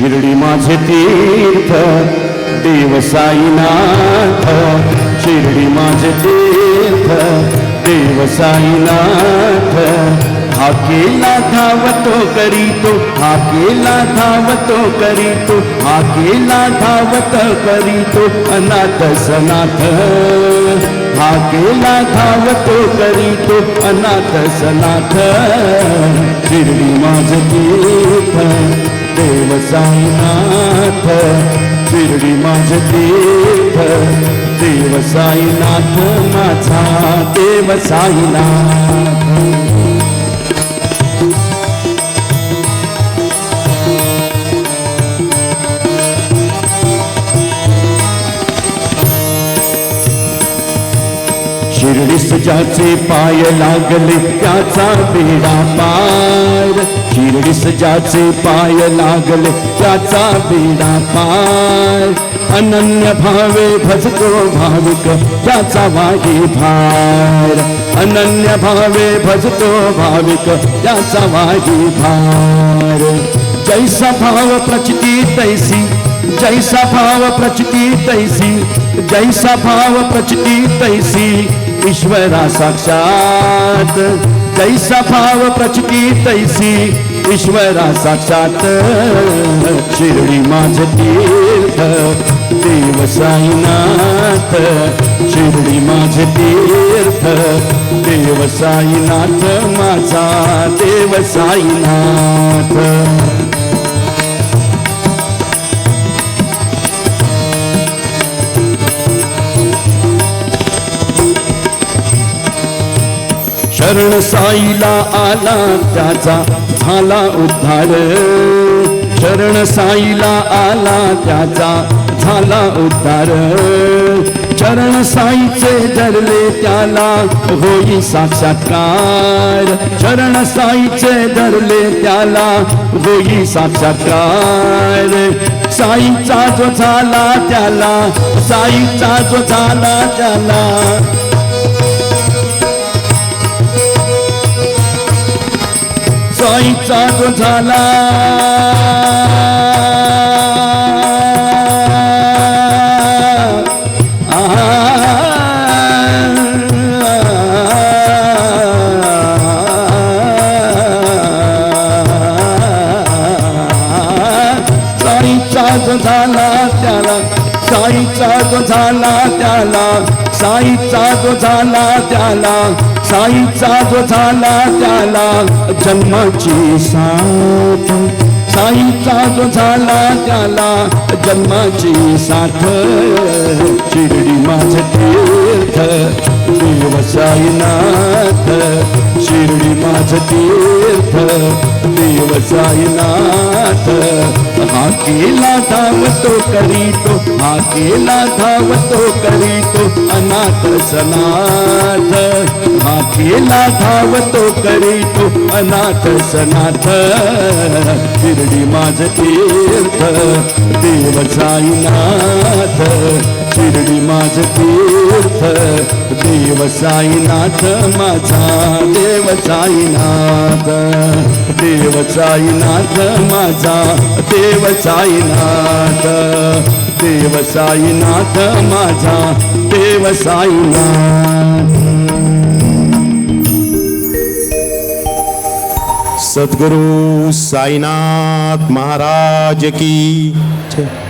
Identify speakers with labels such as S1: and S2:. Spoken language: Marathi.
S1: माझे तीर्थ देव साईनाथ. शिर्डी माझे तीर्थ देव साईनाथ. हाकेला धावतो करीतो हाकेला धावतो करीतो हाकेला धावत करीतो अनाथ सनाथ. हाकेला धावतो करीतो अनाथ सनाथ. शिर्डी माझ तीर्थ देव साईनाथ शिर्डी माझे तीर्थ. देव साईनाथ माझा देव साईनाथ. शिर्डीस ज्याचे पाय लागले त्याचा बेडा पार. शिर्डीस ज्याचे पाय लागले त्याचा बेडा पार. अनन्य भावे भजतो भाविक त्याचा वाही भार. अनन्य भावे भजतो भाविक त्याचा वाही भार. जैसा भाव प्रचिती तैसी जैसा भाव प्रचिती तैसी जैसा भाव प्रचिती तैसी. ईश्वरा साक्षात जैसा भाव प्रचकी तैसी ईश्वरा साक्षात शिर्डी माझ तीर्थ देव साईनाथ. शिर्डी माझ तीर्थ देव साईनाथ माझा देव साईनाथ. शरण साईला आला त्याचा झाला उद्धार. शरण साईला आला त्याचा झाला उद्धार. चरण साईचे धरले त्याला होई साक्षात्कार. चरण साईचे धरले त्याला होई साक्षात्कार. साईचा जो झाला त्याला साईचा जो झाला त्याला जो झाला झाला त्याला साईचा झाला त्याला साईचा झाला त्याला साईचा जो झाला त्याला जन्माची साथ. साईचा जो झाला त्याला जन्माची साथ. शिर्डी माझ तीर्थ देव साईनाथ. शिर्डी माझ तीर्थ देव साईनाथ हा केला धावतो करीतो हा केला धावतो करीतो अनाथ सनाथ हा केला धावतो करीतो अनाथ सनाथ शिर्डी माझ तीर्थ देव साईनाथ शिर्डी माझ तीर्थ. देव साईनाथ माझा देव साईनाथ. देव साईनाथ माझा देव साईनाथ. देव साईनाथ माझा देव साईनाथ.
S2: सद्गुरु साईनाथ महाराज की जय.